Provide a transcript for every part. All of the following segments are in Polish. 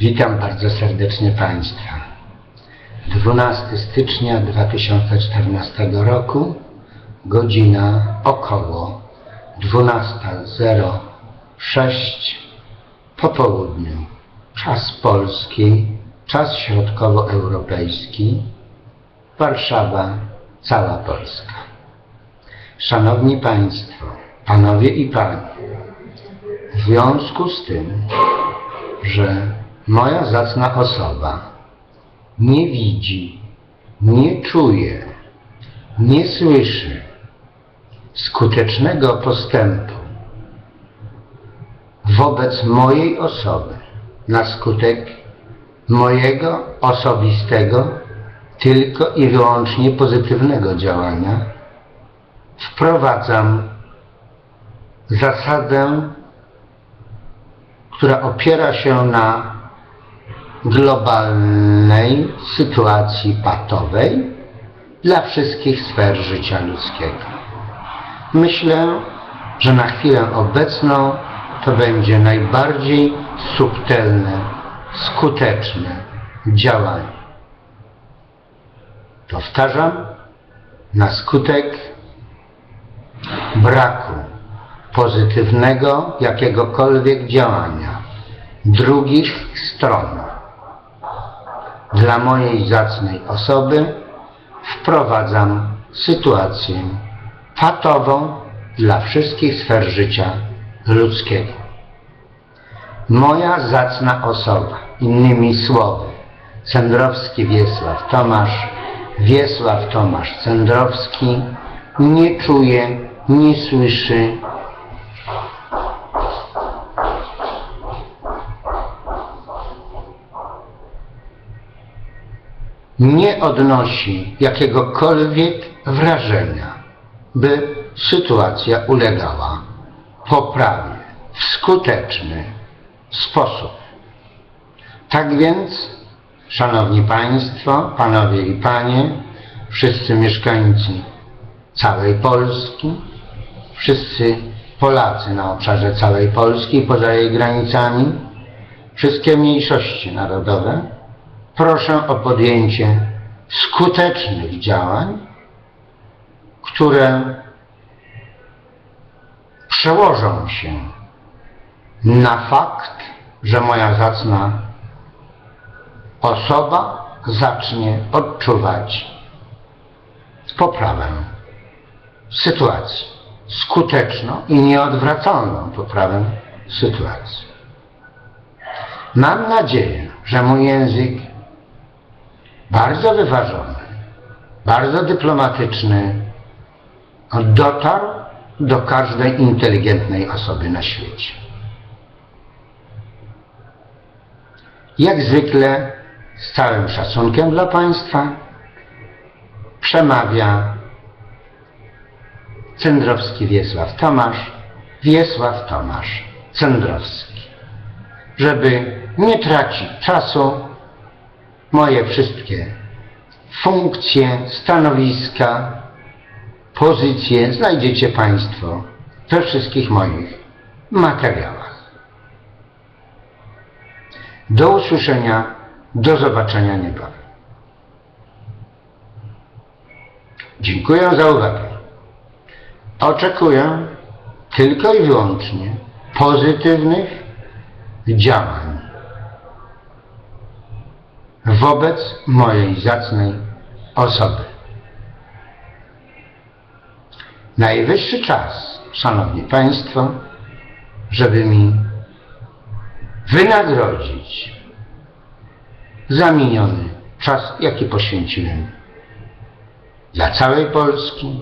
Witam bardzo serdecznie Państwa. 12 stycznia 2014 roku, godzina około 12.06 po południu. Czas polski, czas środkowoeuropejski, Warszawa, cała Polska. Szanowni Państwo, Panowie i Panie, w związku z tym, że moja zacna osoba nie widzi, nie czuje, nie słyszy skutecznego postępu wobec mojej osoby na skutek mojego osobistego, tylko i wyłącznie pozytywnego działania, wprowadzam zasadę, która opiera się na globalnej sytuacji patowej dla wszystkich sfer życia ludzkiego. Myślę, że na chwilę obecną to będzie najbardziej subtelne, skuteczne działanie. Powtarzam, na skutek braku pozytywnego jakiegokolwiek działania drugich stron dla mojej zacnej osoby wprowadzam sytuację patową dla wszystkich sfer życia ludzkiego. Moja zacna osoba, innymi słowy, Cendrowski Wiesław Tomasz, Wiesław Tomasz Cendrowski nie czuje, nie słyszy nie odnosi jakiegokolwiek wrażenia, by sytuacja ulegała poprawie w skuteczny sposób. Tak więc, Szanowni Państwo, Panowie i Panie, wszyscy mieszkańcy całej Polski, wszyscy Polacy na obszarze całej Polski i poza jej granicami, wszystkie mniejszości narodowe, proszę o podjęcie skutecznych działań, które przełożą się na fakt, że moja zacna osoba zacznie odczuwać poprawę sytuacji, skuteczną i nieodwracalną poprawę sytuacji. Mam nadzieję, że mój język bardzo wyważony, bardzo dyplomatyczny dotarł do każdej inteligentnej osoby na świecie. Jak zwykle, z całym szacunkiem dla Państwa, przemawia Cendrowski Wiesław Tomasz, Wiesław Tomasz Cendrowski. Żeby nie tracić czasu, moje wszystkie funkcje, stanowiska, pozycje znajdziecie Państwo we wszystkich moich materiałach. Do usłyszenia, do zobaczenia niebawem. Dziękuję za uwagę. Oczekuję tylko i wyłącznie pozytywnych działań wobec mojej zacnej osoby. Najwyższy czas, Szanowni Państwo, żeby mi wynagrodzić za miniony czas, jaki poświęciłem dla całej Polski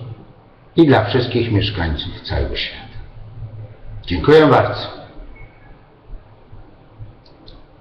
i dla wszystkich mieszkańców całego świata. Dziękuję bardzo.